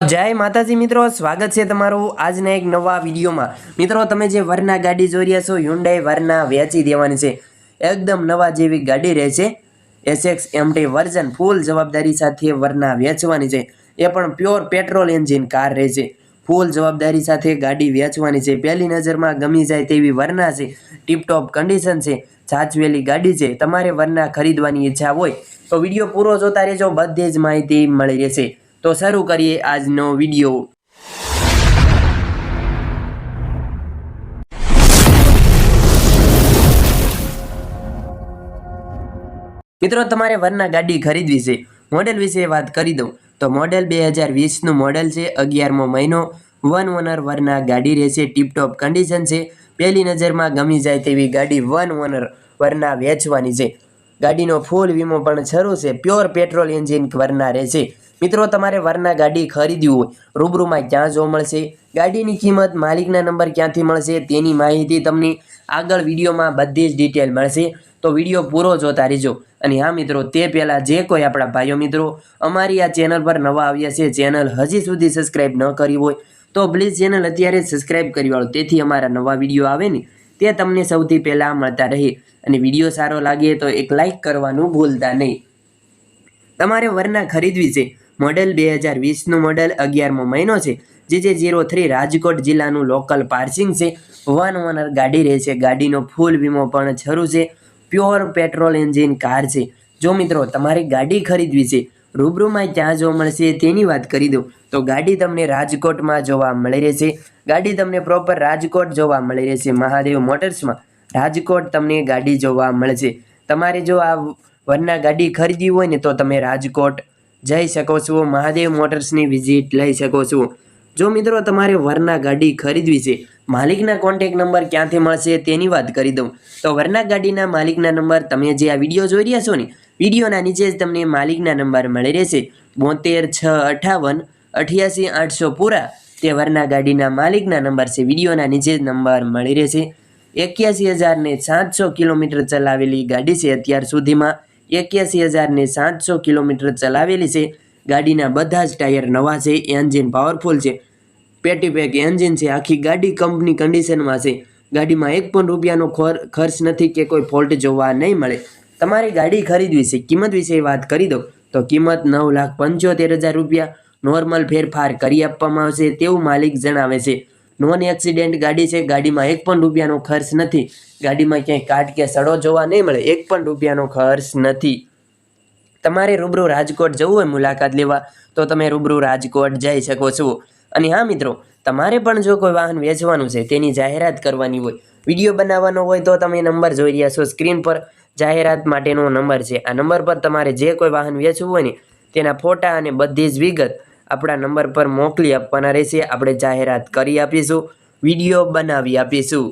જય માતાજી મિત્રો, સ્વાગત છે તમારું આજના એક નવા વિડીયોમાં. મિત્રો, તમે જે વરના ગાડી જોઈ રહ્યા છો હ્યુન્ડાઈ વરના વેચી દેવાની છે. એકદમ નવા જેવી ગાડી રહેશે એસએક્સ એમટી વર્ઝન ફૂલ જવાબદારી સાથે વરના વેચવાની છે. એ પણ પ્યોર પેટ્રોલ એન્જિન કાર રહેશે ફૂલ જવાબદારી સાથે ગાડી વેચવાની છે. પહેલી નજરમાં ગમી જાય તેવી વરના છે. ટીપટોપ કન્ડિશન છે. સાચવેલી ગાડી છે. તમારે વરના ખરીદવાની ઈચ્છા હોય તો વીડિયો પૂરો જોતા રહેજો. બધી જ માહિતી મળી રહેશે. તો શરૂ કરીએ આજનો વીડિયો મિત્રો, તમારે વરના ગાડી ખરીદવી છે. મોડેલ વિશે વાત કરી દઉં. તો મોડેલ બે હજાર વીસનું મોડેલ છે, અગિયારમો મહિનો. વન ઓનર વરના ગાડી રહેશે, ટીપટોપ કન્ડિશન છે. પહેલી નજરમાં ગમી જાય તેવી ગાડી વન ઓનર વરના વેચવાની છે. ગાડીનો ફૂલ વીમો પણ શરૂ છે. પ્યોર પેટ્રોલ એન્જિન વરના રહેશે. મિત્રો, તમારે વરના ગાડી ખરીદવી હોય, રૂબરૂમાં ક્યાં જોવા મળશે, ગાડીની કિંમત, માલિકના નંબર ક્યાંથી મળશે, તેની માહિતી તમને આગળ વિડીયોમાં બધી જ ડિટેલ મળશે. તો વીડિયો પૂરો જોતા રહેજો. અને હા મિત્રો, તે પહેલાં જે કોઈ આપણા ભાઈઓ મિત્રો અમારી આ ચેનલ પર નવા આવ્યા છે ચેનલ હજી સુધી સબસ્ક્રાઈબ ન કરી હોય, તો પ્લીઝ ચેનલ અત્યારે સબસ્ક્રાઈબ કરી વાળો. તેથી અમારા નવા વીડિયો આવે ને, તે તમને સૌથી પહેલાં મળતા રહે. અને વીડિયો સારો લાગે તો એક લાઈક કરવાનું ભૂલતા નહીં. તમારે વરના ખરીદવી છે મોડેલ બે હજાર વીસનું મોડેલ અગિયારમો મહિનો છે. જે જે ઝીરો થ્રી રાજકોટ જિલ્લાનું લોકલ પાર્સિંગ છે. વન ઓનર ગાડી રહેશે ગાડીનો ફૂલ વીમો પણ શરૂ છે. પ્યોર પેટ્રોલ એન્જિન કાર છે. જો મિત્રો, તમારે ગાડી ખરીદવી છે રૂબરૂમાં ક્યાં જોવા મળશે તેની વાત કરી દઉં. તો ગાડી તમને રાજકોટમાં જોવા મળી રહેશે. ગાડી તમને પ્રોપર રાજકોટ જોવા મળી રહેશે. મહાદેવ મોટર્સમાં રાજકોટ તમને ગાડી જોવા મળશે. તમારે જો આ વરના ગાડી ખરીદવી હોય ને તો તમે રાજકોટ જઈ શકો છો, મહાદેવ મોટર્સની વિઝિટ લઈ શકો છો. જો મિત્રો તમારે વરના ગાડી ખરીદવી છે, માલિકના કોન્ટેક નંબર ક્યાંથી મળશે તેની વાત કરી દઉં. તો વરના ગાડીના માલિકના નંબર તમે જે આ વીડિયો જોઈ રહ્યા છો ને, વિડીયોના નીચે જ તમને માલિકના નંબર મળી રહેશે. બોતેર, છ, અઠાવન, અઠ્યાસી, આઠસો પૂરા તે વરના ગાડીના માલિકના નંબર છે, વિડીયોના નીચે જ નંબર મળી રહેશે. એક્યાસી હજાર ને સાતસો કિલોમીટર ચલાવેલી ગાડી છે અત્યાર સુધીમાં. એક્યાસી હજારને સાતસો કિલોમીટર ચલાવેલી છે. ગાડીના બધા જ ટાયર નવા છે. એન્જિન પાવરફુલ છે. પેટી પેક એન્જિન છે. આખી ગાડી કંપની કન્ડિશનમાં છે. ગાડીમાં એક પણ રૂપિયાનો ખોર, ખર્ચ નથી કે કોઈ ફોલ્ટ જોવા નહીં મળે. તમારી ગાડી ખરીદવી છે. કિંમત વિશે વાત કરી દો. તો કિંમત નવ લાખ પંચોતેર હજાર રૂપિયા. નોર્મલ ફેરફાર કરી આપવામાં આવશે તેવું માલિક જણાવે છે. નોન એક્સિડેન્ટ ગાડી છે, ગાડીમાં એક પણ રૂપિયાનો ખર્ચ નથી. ગાડીમાં ક્યાંય કાટ કે સડો જોવા નહીં મળે, એક પણ રૂપિયાનો ખર્ચ નથી. તમારે રૂબરૂ રાજકોટ જવું હોય મુલાકાત લેવા, તો તમે રૂબરૂ રાજકોટ જઈ શકો છો. અને હા મિત્રો, તમારે પણ જો કોઈ વાહન વેચવાનું છે, તેની જાહેરાત કરવાની હોય, વીડિયો બનાવવાનો હોય, તો તમે નંબર જોઈ રહ્યા છો સ્ક્રીન પર. જાહેરાત માટેનો નંબર છે. આ નંબર પર તમારે જે કોઈ વાહન વેચવું હોય ને, તેના ફોટા અને બધી જ વિગત આપણા નંબર પર મોકલી આપવાના રહેશે. આપણે જાહેરાત કરી આપીશું. વીડિયો બનાવી આપીશું.